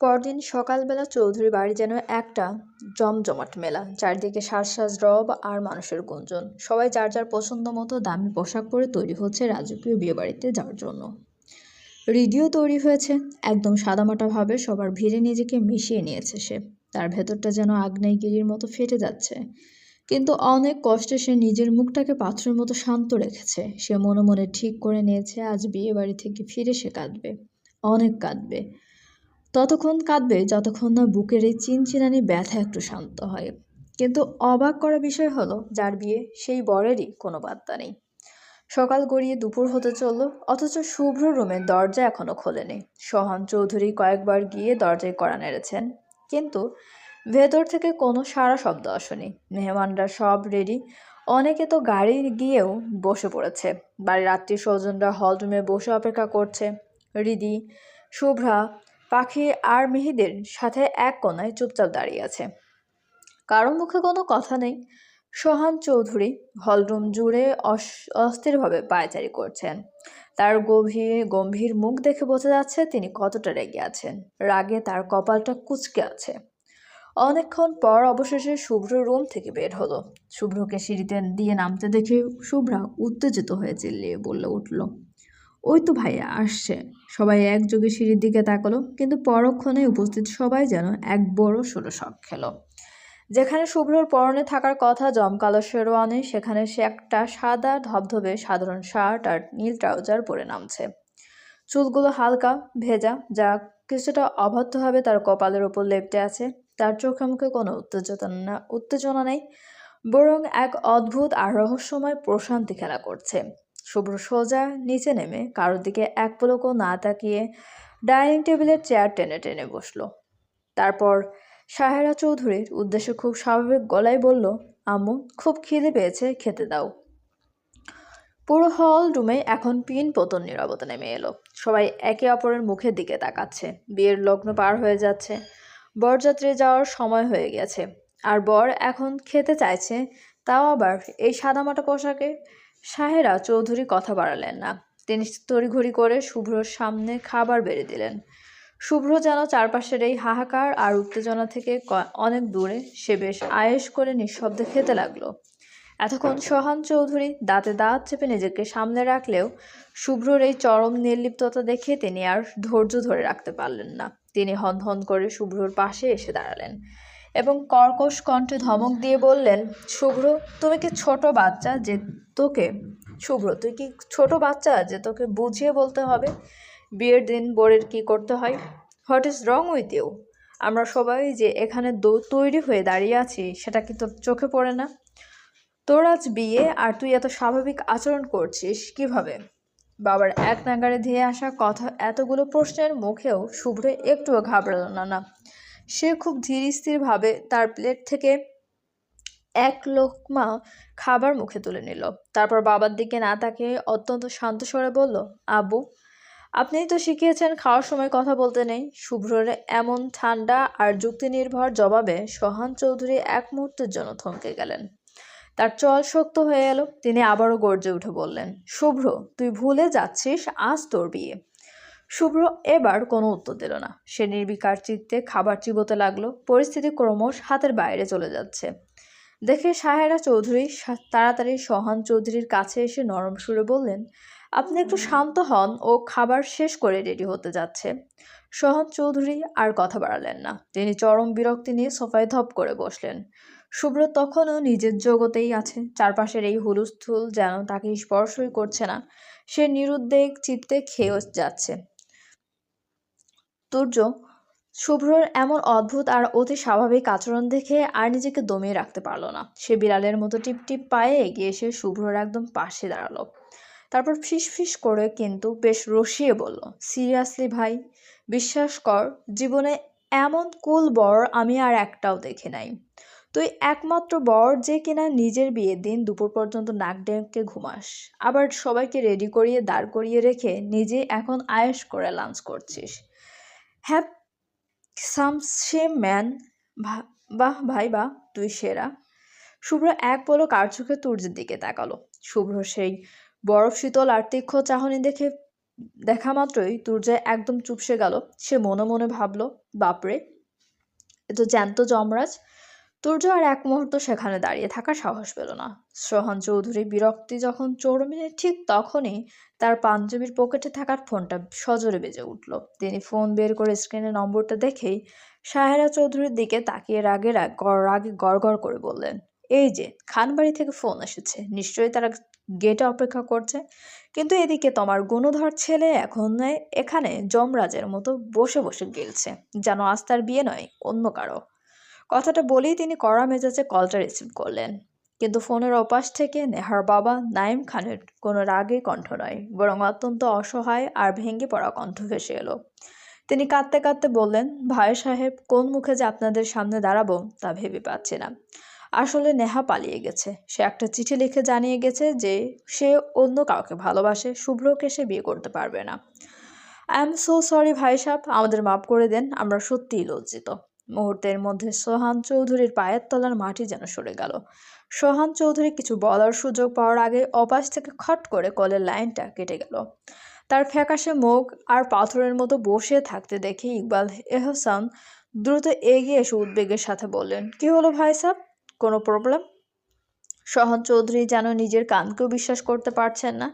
পরদিন সকালবেলা চৌধুরী বাড়ি যেন একটা জমজমাট মেলা, চারদিকে সাজ রব আর মানুষের গুঞ্জন। সবাই যার যার পছন্দ মতো দামি পোশাক পরে তৈরি হচ্ছে রাজকীয় বিয়েবাড়িতে যাওয়ার জন্য। রিডিও তৈরি হয়েছে, একদম সাদামাটাভাবে সবার ভিড়ে নিজেকে মিশিয়ে নিয়েছে সে। তার ভেতরটা যেন আগ্নেয়গিরির মতো ফেটে যাচ্ছে। কিন্তু অনেক কষ্টে সে নিজের মুখটাকে পাথরের মতো শান্ত রেখেছে। সে মনে মনে ঠিক করে নিয়েছে, আজ বিয়ে বাড়ি থেকে ফিরে সে কাঁদবে। অনেক কাঁদবে। ততক্ষণ কাঁদবে যতক্ষণ না বুকের এই চিনচিনানি ব্যথা একটু শান্ত হয়। কিন্তু অবাক করা বিষয় হলো, যার বিয়ে সেই বরেরই কোনো বার্তা নেই। সকাল গড়িয়ে দুপুর হতে চলল, অথচ শুভ্র রুমের দরজা এখনও খোলেনি। সোহান চৌধুরী কয়েকবার গিয়ে দরজায় কড়া নেড়েছেন। কিন্তু ভেতর থেকে কোনো সারা শব্দ আসেনি। মেহমানরা সব রেডি অনেকে তো গাড়ি গিয়েও বসে পড়েছে। বাড়ির আত্মীয় স্বজনরা হল রুমে বসে অপেক্ষা করছে। রিদি, শুভ্রা পাখি আর মেহিদের সাথে এক কোনায় চুপচাপ দাঁড়িয়ে আছে। কারও মুখে কোনো কথা নেই। সোহান চৌধুরী হলরুম জুড়ে অস- অস্থিরভাবে পায়চারি করছেন। তার গভীর, গম্ভীর মুখ দেখে বোঝা যাচ্ছে তিনি কতটা রেগে আছেন। রাগে তার কপালটা কুচকে আছে। অনেকক্ষণ পর অবশেষে শুভ্র রুম থেকে বের হলো। শুভ্রকে সিঁড়িতে দিয়ে নামতে দেখে শুভ্রা উত্তেজিত হয়ে চিল্লিয়ে বললে উঠল ওই তো ভাইয়া আসছে। সবাই একযোগে সিঁড়ির দিকে তাকালো, কিন্তু পরক্ষণে উপস্থিত সবাই যেন এক বড় সড়ো শখ খেলো। যেখানে শুভ্রর পরনে থাকার কথা জমকালো শেরওয়ানি, সেখানে সে একটা সাদা ধবধবে সাধারণ শার্ট আর নীল ট্রাউজার পরে নামছে। চুলগুলো হালকা, ভেজা, যা কিছুটা অভদ্রভাবে তার কপালের ওপর লেপটে আছে। তার চোখে মুখে কোনো উত্তেজনা উত্তেজনা নেই, বরং এক অদ্ভুত আর রহস্যময় প্রশান্তি খেলা করছে। শুভ্র সোজা নিচে নেমে কারোর দিকে এক পলকও না তাকিয়ে ডাইনিং টেবিলের চেয়ার টেনে টেনে বসল। তারপর সাহেরা চৌধুরীর উদ্দেশ্যে খুব স্বাভাবিক গলায় বলল, আম্মু, খুব খিদে পেয়েছে, খেতে দাও। পুরো হল রুমে এখন পিন পতন নীরবতা নেমে এলো। সবাই একে অপরের মুখের দিকে তাকাচ্ছে। বিয়ের লগ্ন পার হয়ে যাচ্ছে। বরযাত্রী যাওয়ার সময় হয়ে গেছে। আর বর এখন খেতে চাইছে, তাও আবার এই সাদামাটা পোশাকে সাহেরা চৌধুরী কথা বাড়ালেন না। তিনি তড়িঘড়ি করে শুভ্রর সামনে খাবার বেড়ে দিলেন। শুভ্র যেন চারপাশের এই হাহাকার আর উত্তেজনা থেকে অনেক দূরে, সে বেশ আয়েশ করে নিঃশব্দে খেতে লাগল। এতক্ষণ সোহান চৌধুরী দাঁতে দাঁত চেপে নিজেকে সামনে রাখলেও শুভ্রর এই চরম নির্লিপ্ততা দেখে তিনি আর ধৈর্য ধরে রাখতে পারলেন না। তিনি হন করে শুভ্রর পাশে এসে দাঁড়ালেন। এবং কর্কশ কণ্ঠে ধমক দিয়ে বললেন শুভ্র তুমি কি ছোট বাচ্চা যে তোকে শুভ্র তুই কি ছোট বাচ্চা যে তোকে বুঝিয়ে বলতে হবে? বিয়ের দিন বরের কি করতে হয়? What is wrong with you? আমরা সবাই যে এখানে দৌ- তৈরি হয়ে দাঁড়িয়ে আছি, সেটা কি তোর চোখে পড়ে না? তোর আজ বিয়ে আর তুই এত স্বাভাবিক আচরণ করছিস কীভাবে? বাবার এক নাগারে ধেয়ে আসা কথা এতগুলো প্রশ্নের মুখেও শুভ্র একটুও ঘাবড়ালো না না। সে খুব ধীর স্থিরভাবে তার প্লেট থেকে এক লোকমা খাবার মুখে তুলে নিল। তারপর বাবার দিকে না তাকিয়ে অত্যন্ত শান্ত স্বরে বলল আবু আপনিই তো শিখিয়েছেন খাওয়ার সময় কথা বলতে নেই। শুভ্রর এমন ঠান্ডা আর যুক্তি নির্ভর জবাবে সোহান চৌধুরী এক মুহূর্তের জন্য থমকে গেলেন। তার চল শক্ত হয়ে এলো। তিনি আবারও গর্জে উঠে বললেন, শুভ্র, তুই ভুলে যাচ্ছিস আজ তোর বিয়ে। শুভ্র এবার কোনো উত্তর দিল না। সে নির্বিকার চিত্তে খাবার চিবোতে লাগল। পরিস্থিতি ক্রমশ হাতের বাইরে চলে যাচ্ছে। দেখে সাহেরা চৌধুরী তাড়াতাড়ি সোহান চৌধুরীর কাছে এসে নরম সুরে বললেন, আপনি একটু শান্ত হন, ও খাবার শেষ করে রেডি হতে যাচ্ছে। সোহান চৌধুরী আর কথা বাড়ালেন না। তিনি চরম বিরক্তি নিয়ে সোফায় ধপ করে বসলেন। শুভ্র তখনও নিজের জগতেই আছে। চারপাশের এই হুলুস্থুল যেন তাকে স্পর্শই করছে না। সে নিরুদ্বেগ চিত্তে খেয়েও যাচ্ছে। তুর্য শুভ্রর এমন অদ্ভুত আর অতি স্বাভাবিক আচরণ দেখে আর নিজেকে দমিয়ে রাখতে পারল না। সে বিড়ালের মতো টিপ টিপ পায়ে এগিয়ে এসে শুভ্রর একদম পাশে দাঁড়াল। তারপর ফিস ফিস করে কিন্তু বেশ রসিয়ে বলল, সিরিয়াসলি ভাই, বিশ্বাস কর, জীবনে এমন কুল বর আমি আর একটাও দেখে নাই। তুই একমাত্র বর যে কিনা নিজের বিয়ের দিন দুপুর পর্যন্ত নাক ডেকে ঘুমাস। আবার সবাইকে রেডি করিয়ে দাঁড় করিয়ে রেখে নিজে এখন আয়েশ করে লাঞ্চ করছিস। হ্যাঁ সাম সে ম্যান বাহ, ভাই, বাহ, তুই সেরা। শুভ্র এক পলো চোখে তুর্যের দিকে তাকালো। শুভ্র সেই বরফ শীতল আর তীক্ষ্ণ চাহনি দেখে, দেখা মাত্রই তুর্যায় একদম চুপসে গেল। সে মনে মনে ভাবলো, বাপরে এ তো জ্যান্ত যমরাজ। তুর্য আর এক মুহূর্ত সেখানে দাঁড়িয়ে থাকার সাহস পেল না। সোহান চৌধুরী বিরক্তি যখন চরমে ঠিক তখনই তার পাঞ্জাবির পকেটে থাকার ফোনটা সজোরে বেজে উঠল। তিনি ফোন বের করে স্ক্রিনে নম্বরটা দেখেই সাহেরা চৌধুরীর দিকে তাকিয়ে রাগে রাগ রাগে গড় করে বললেন, এই যে, খানবাড়ি থেকে ফোন এসেছে। নিশ্চয়ই তারা গেটে অপেক্ষা করছে। কিন্তু এদিকে তোমার গুণধর ছেলে এখন এখানে যমরাজের মতো বসে বসে গেলছে, যেন আজ তার বিয়ে নয়, অন্য কারও। কথাটা বলেই তিনি কড়া মেজাজে কলটা রিসিভ করলেন। কিন্তু ফোনের ওপাশ থেকে নেহার বাবা নাইম খানের কোনো রাগে কণ্ঠ নয়, বরং অত্যন্ত অসহায় আর ভেঙে পড়া কণ্ঠ ভেসে এলো। তিনি কাঁদতে কাঁদতে বললেন, ভাই সাহেব, কোন মুখে যে আপনাদের সামনে দাঁড়াবো তা ভেবে পাচ্ছি না। আসলে নেহা পালিয়ে গেছে। সে একটা চিঠি লিখে জানিয়ে গেছে যে, সে অন্য কাউকে ভালোবাসে, শুভ্রকে সে বিয়ে করতে পারবে না। আই এম সো সরি ভাই সাহেব, আমাদের মাফ করে দেন, আমরা সত্যিই লজ্জিত। মুহূর্তের মধ্যে সোহান চৌধুরীর পায়ের তলার মাটি যেন সরে গেল। সোহান চৌধুরী কিছু বলার সুযোগ পাওয়ার আগে অপাশ থেকে খট করে কলের লাইনটা কেটে গেল। তার ফ্যাকাশে মুখ আর পাথরের মতো বসে থাকতে দেখে ইকবাল এহসান দ্রুত এগিয়ে এসে উদ্বেগের সাথে বললেন, কি হলো ভাই সাহ কোনো প্রবলেম সোহান চৌধুরী যেন নিজের কানকেও বিশ্বাস করতে পারছেন না।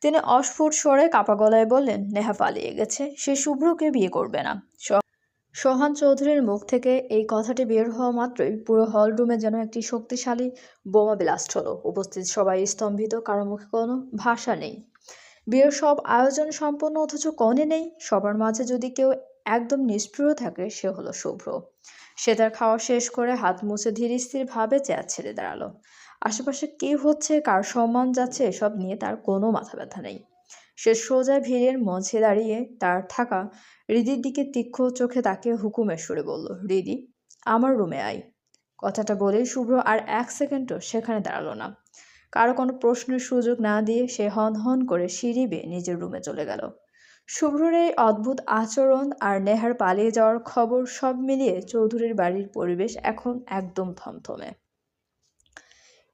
তিনি অস্ফুট স্বরে কাপা গলায় বললেন, নেহা পালিয়ে গেছে। সে শুভ্রকে বিয়ে করবে না। সোহান চৌধুরীর মুখ থেকে এই কথাটি বের হওয়া মাত্রই পুরো হল রুমে যেন একটি শক্তিশালী বোমা ব্লাস্ট হলো। উপস্থিত সবাই স্তম্ভিত, কারও মুখে কোনো ভাষা নেই। বিয়ের সব আয়োজন সম্পন্ন অথচ কনে নেই। সবার মাঝে যদি কেউ একদম নিষ্প্রিয় থাকে, সে হলো শুভ্র। সে তার খাওয়া শেষ করে হাত মুছে ধীর স্থিরভাবে চেয়ার ছেড়ে দাঁড়াল। আশেপাশে কি হচ্ছে, কার সম্মান যাচ্ছে, এসব নিয়ে তার কোনো মাথা ব্যথা নেই। সে সোজা ভিড়ের মঞ্চে দাঁড়িয়ে তার থাকা রিদির দিকে তীক্ষ্ণ চোখে তাকে হুকুমের সুরে বলল, রিদি, আমার রুমে আয়। কথাটা বলেই শুভ্র আর এক সেকেন্ডও সেখানে দাঁড়াল না। কারও কোনো প্রশ্নের সুযোগ না দিয়ে সে হন হন করে সিঁড়ি বেয়ে নিজের রুমে চলে গেল। শুভ্রর এই অদ্ভুত আচরণ আর নেহার পালিয়ে যাওয়ার খবর সব মিলিয়ে চৌধুরীর বাড়ির পরিবেশ এখন একদম থমথমে।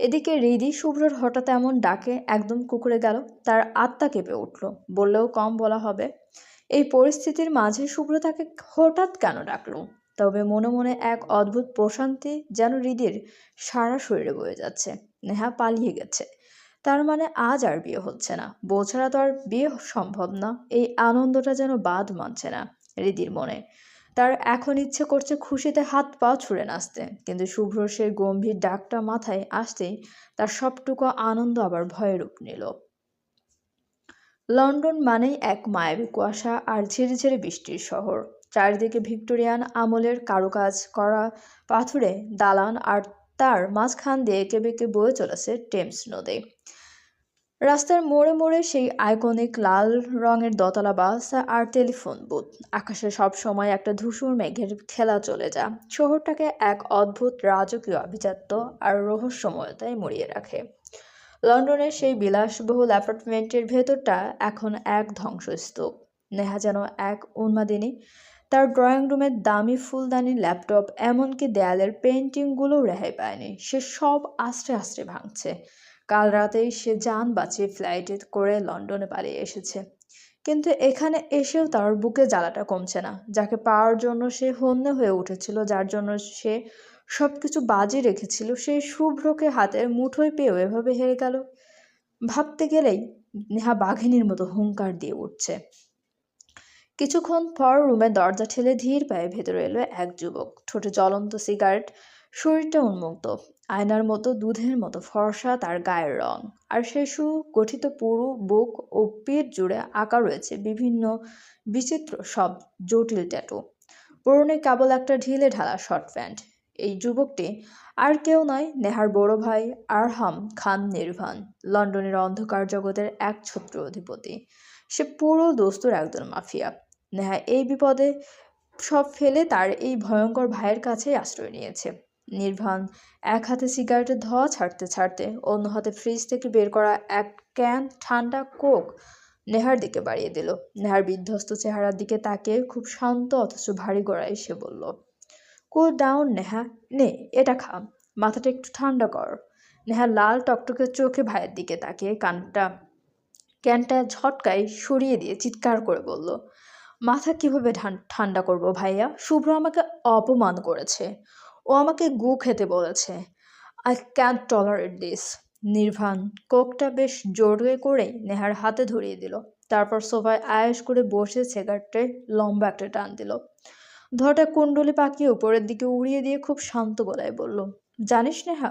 এদিকে রিদি শুভ্রর হঠাৎ এমন ডাকে একদম কুকুরে গেল, তার আত্মা কেঁপে উঠল। বললেও কম বলা হবে। এই পরিস্থিতির মাঝে শুভ্র তাকে হঠাৎ কেন ডাকলো? তবে মনে মনে এক অদ্ভুত প্রশান্তি যেন হৃদির সারা শরীরে বয়ে যাচ্ছে। নেহা পালিয়ে গেছে। তার মানে আজ আর বিয়ে হচ্ছে না। ছাড়া তো আর বিয়ে সম্ভব না। এই আনন্দটা যেন বাদ মানছে না হৃদির মনে। তার এখন ইচ্ছে করছে খুশিতে হাত পা ছুঁড়ে নাচতে। কিন্তু শুভ্র সেই গম্ভীর ডাকটা মাথায় আসতেই তার সবটুকু আনন্দ আবার ভয়ে রূপ নিল। লন্ডন মানেই এক মায়াবী কুয়াশা আর ঝিরে ঝিরে বৃষ্টির শহর। চারিদিকে ভিক্টোরিয়ান আমলের কারুকাজ করা পাথুরে, দালান আর তার মাঝখান দিয়ে এঁকে বেঁকে বয়ে চলেছে টেমস নদী। রাস্তার মোড়ে মোড়ে সেই আইকনিক লাল রঙের দতলা বাস আর টেলিফোন বুথ। আকাশে সব সময় একটা ধূসর মেঘের খেলা চলে যা শহরটাকে এক অদ্ভুত রাজকীয় আভিজাত্য আর রহস্যময়তায় মরিয়ে রাখে। লন্ডনের সেই বিলাসবহুল অ্যাপার্টমেন্টের ভেতরটা এখন এক ধ্বংসস্তূপ। নেহা যেন এক উন্মাদিনী। তার ড্রয়িং রুমের দামি ফুলদানি ল্যাপটপ এমনকি দেয়ালের পেন্টিংগুলোও রেহাই পায়নি। সে সব আস্তে আস্তে ভাঙছে। কাল রাতেই সে যান বাঁচিয়ে ফ্লাইটে করে লন্ডনে পালিয়ে এসেছে। কিন্তু এখানে এসেও তার বুকে জ্বালাটা কমছে না। যাকে পাওয়ার জন্য সে হন্যে হয়ে উঠেছিল, যার জন্য সে সব কিছু বাজি রেখেছিল সেই শুভ্রকে হাতের মুঠোয় পেয়েও এভাবে হেরে গেল। ভাবতে গেলেই নেহা বাঘিনীর মতো হুঙ্কার দিয়ে উঠছে। কিছুক্ষণ পর রুমের দরজা ঠেলে ধীর পায়ে ভেতরে এলো এক যুবক। ঠোঁটে জ্বলন্ত সিগারেট শরীরটা উন্মুক্ত। আয়নার মতো দুধের মতো ফর্সা তার গায়ের রং। আর সে গঠিত পুরু, বুক ও পেট জুড়ে আঁকা রয়েছে বিভিন্ন বিচিত্র সব জটিল ট্যাটু পরনে কেবল একটা ঢিলে ঢালা শর্ট প্যান্ট এই যুবকটি আর কেউ নয়, নেহার বড় ভাই আরহাম খান নির্ভান, লন্ডনের অন্ধকার জগতের এক ছত্র অধিপতি। সে পুরো দোস্তুর একজন মাফিয়া। নেহা এই বিপদে সব ফেলে তার এই ভয়ঙ্কর ভাইয়ের কাছেই আশ্রয় নিয়েছে। নির্ভান, এক হাতে সিগারেটের ধোঁয়া ছাড়তে ছাড়তে, অন্য হাতে ফ্রিজ থেকে বের করা এক ক্যান ঠান্ডা কোক নেহার দিকে বাড়িয়ে দিল। নেহার বিধ্বস্ত চেহারার দিকে তাকিয়ে খুব শান্ত অথচ ভারী গড়াই সে বলল কুল ডাউন নেহা। নে, এটা খা। মাথাটা একটু ঠান্ডা কর। নেহা লাল টকটকে চোখে ভাইয়ের দিকে তাকিয়ে কানটা, ক্যানটা ঝটকায় সরিয়ে দিয়ে চিৎকার করে বলল, মাথা কীভাবে ঠান্ডা করব ভাইয়া? শুভ্র আমাকে অপমান করেছে। ও আমাকে গু খেতে বলেছে। I can't tolerate this Nirvan কোকটা বেশ জোরে করে নেহার হাতে ধরিয়ে দিল। তারপর সোফায় আয়েস করে বসে সিগারেটে লম্বা একটা টান দিল। ধরটা কুণ্ডলি পাকিয়ে উপরের দিকে উড়িয়ে দিয়ে খুব শান্ত গলায় বলল, জানিস নেহা,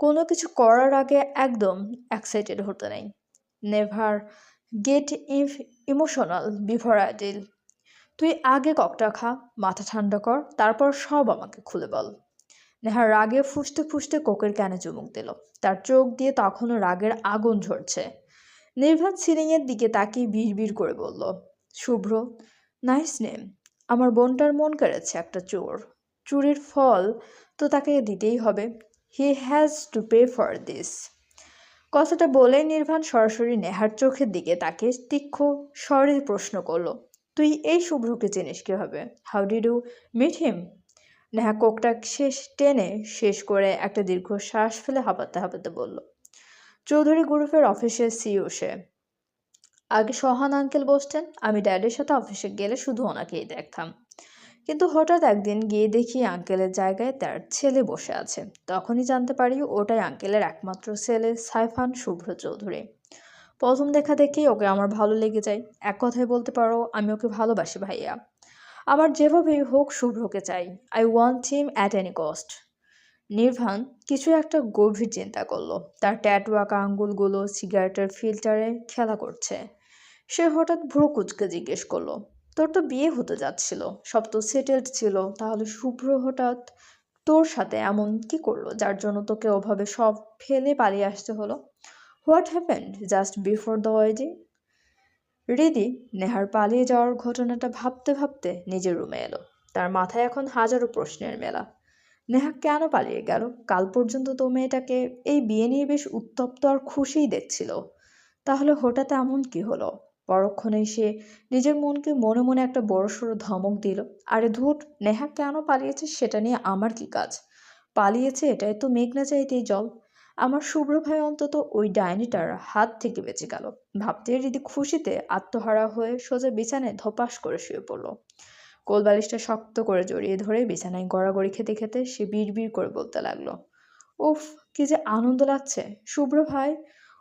কোনো কিছু করার আগে একদম এক্সাইটেড হতে নেই। Never get if emotional before I deal তুই আগে ককটা খা, মাথা ঠান্ডা কর, তারপর সব আমাকে খুলে বল। নেহা রাগে ফুসতে ফুসতে কোকের ক্যানে চুমুক দিল। তার চোখ দিয়ে তখনও রাগের আগুন ঝরছে। নির্ভাত সিলিংয়ের দিকে তাকিয়ে বিড় করে বলল, শুভ্র, নাইস নেম। আমার বোনটার মন কেড়েছে একটা চোর। চুরির ফল তো তাকে দিতেই হবে। He has to pay for this. কথাটা বলেই নির্ভান সরাসরি নেহার চোখের দিকে তাকে তীক্ষ্ণ স্বরে প্রশ্ন করল তুই এই শুভ্রকে চিনিস কীভাবে? How did you meet him Neha কোকটা শেষ টেনে শেষ করে একটা দীর্ঘ শ্বাস ফেলে হাঁপাতে হাঁপাতে বলল, চৌধুরী গ্রুপের অফিসের সিও সে। আগে সহান আঙ্কেল বসতেন, আমি ড্যাডির সাথে অফিসে গেলে শুধু ওনাকেই দেখতাম। কিন্তু হঠাৎ একদিন গিয়ে দেখি আঙ্কেলের জায়গায় তার ছেলে বসে আছে। তখনই জানতে পারি ওটাই আঙ্কেলের একমাত্র ছেলে সাইফান শুভ্র চৌধুরী। প্রথম দেখা দেখেই ওকে আমার ভালো লেগে যায়। এক কথায় বলতে পারো, আমি ওকে ভালোবাসি ভাইয়া। আমার যেভাবেই হোক শুভ্রকে চাই। I want him at any cost Nirvan কিছু একটা গভীর চিন্তা করল। তার ট্যাটু আঁকা আঙ্গুলগুলো সিগারেটের ফিল্টারে খেলা করছে। সে হঠাৎ ভ্রু কুচকে জিজ্ঞেস করল, তোর তো বিয়ে হতে যাচ্ছিল। সব তো সেটেলড ছিল। তাহলে শুভ্র হঠাৎ তোর সাথে এমন কি করল, যার জন্য তোকে ওভাবে সব ফেলে পালিয়ে আসতে হলো? What happened just before the wedding? Riddhi নেহার পালিয়ে যাওয়ার ঘটনাটা ভাবতে ভাবতে নিজের রুমে এলো। তার মাথায় এখন হাজারো প্রশ্নের মেলা। নেহা কেন পালিয়ে গেল? কাল পর্যন্ত তো মেয়েটাকে এই বিয়ে নিয়ে বেশ উত্তপ্ত আর খুশিই দেখছিল। তাহলে হঠাৎ এমন কি হলো? পরক্ষণেই সে নিজের মনকে মনে মনে একটা বড়সড় ধমক দিল। আরে ধুট নেহা কেন পালিয়েছে সেটা নিয়ে আমার কি কাজ? পালিয়েছে এটাই তো মেঘনা চাইতেই জল। আমার শুভ্র ভাই অন্তত ওই ডাইনিটার হাত থেকে বেঁচে গেল। ভাবতে রীতি খুশিতে আত্মহারা হয়ে সোজা বিছানায় ধপাস করে শুয়ে পড়ল। কোলবালিশটা শক্ত করে জড়িয়ে ধরে বিছানায় গড়াগড়ি খেতে খেতে সে বিড় করে বলতে লাগল, উফ, কি যে আনন্দ লাগছে। শুভ্র ভাই,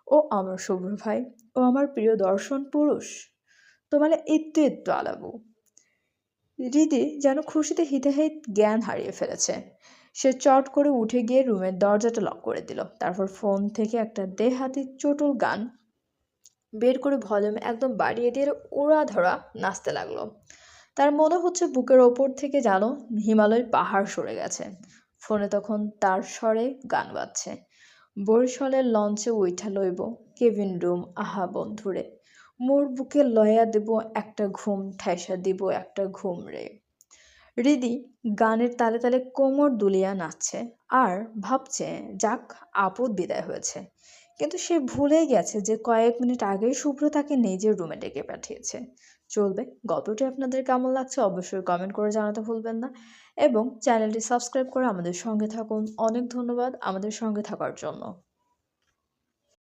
ও আমার শুভ্র ভাই, ও আমার প্রিয় দর্শন পুরুষ। তোমালে একটু একটু আলাবু। রিদি যেন খুশিতে হিতে হিত জ্ঞান হারিয়ে ফেলেছে। সে চট করে উঠে গিয়ে রুমের দরজাটা লক করে দিল। তারপর ফোন থেকে একটা দেহাতি চটুল গান বের করে ভলিউম একদম বাড়িয়ে দিয়ে উড়া ধরা নাচতে লাগল। তার মনে হচ্ছে বুকের ওপর থেকে যেন হিমালয়ের পাহাড় সরে গেছে। ফোনে তখন তার স্বরে গান বাজছে। বরিশালের লঞ্চে উইঠা লইব কেভিন রুম, আহা বন্ধুরে। মোর বুকে লয়া দেব একটা ঘুম ঠাইসা দিব একটা ঘুম রে। রিদি গানের তালে তালে কোমর দুলিয়া নাচছে আর ভাবছে, যাক, আপদ বিদায় হয়েছে। কিন্তু সে ভুলেই গেছে যে কয়েক মিনিট আগেই শুভ্র তাকে নিজের রুমে ডেকে পাঠিয়েছে। চলবে, গল্পটি আপনাদের কেমন লাগছে অবশ্যই কমেন্ট করে জানাতে ভুলবেন না এবং চ্যানেলটি সাবস্ক্রাইব করে আমাদের সঙ্গে থাকুন। অনেক ধন্যবাদ আমাদের সঙ্গে থাকার জন্য।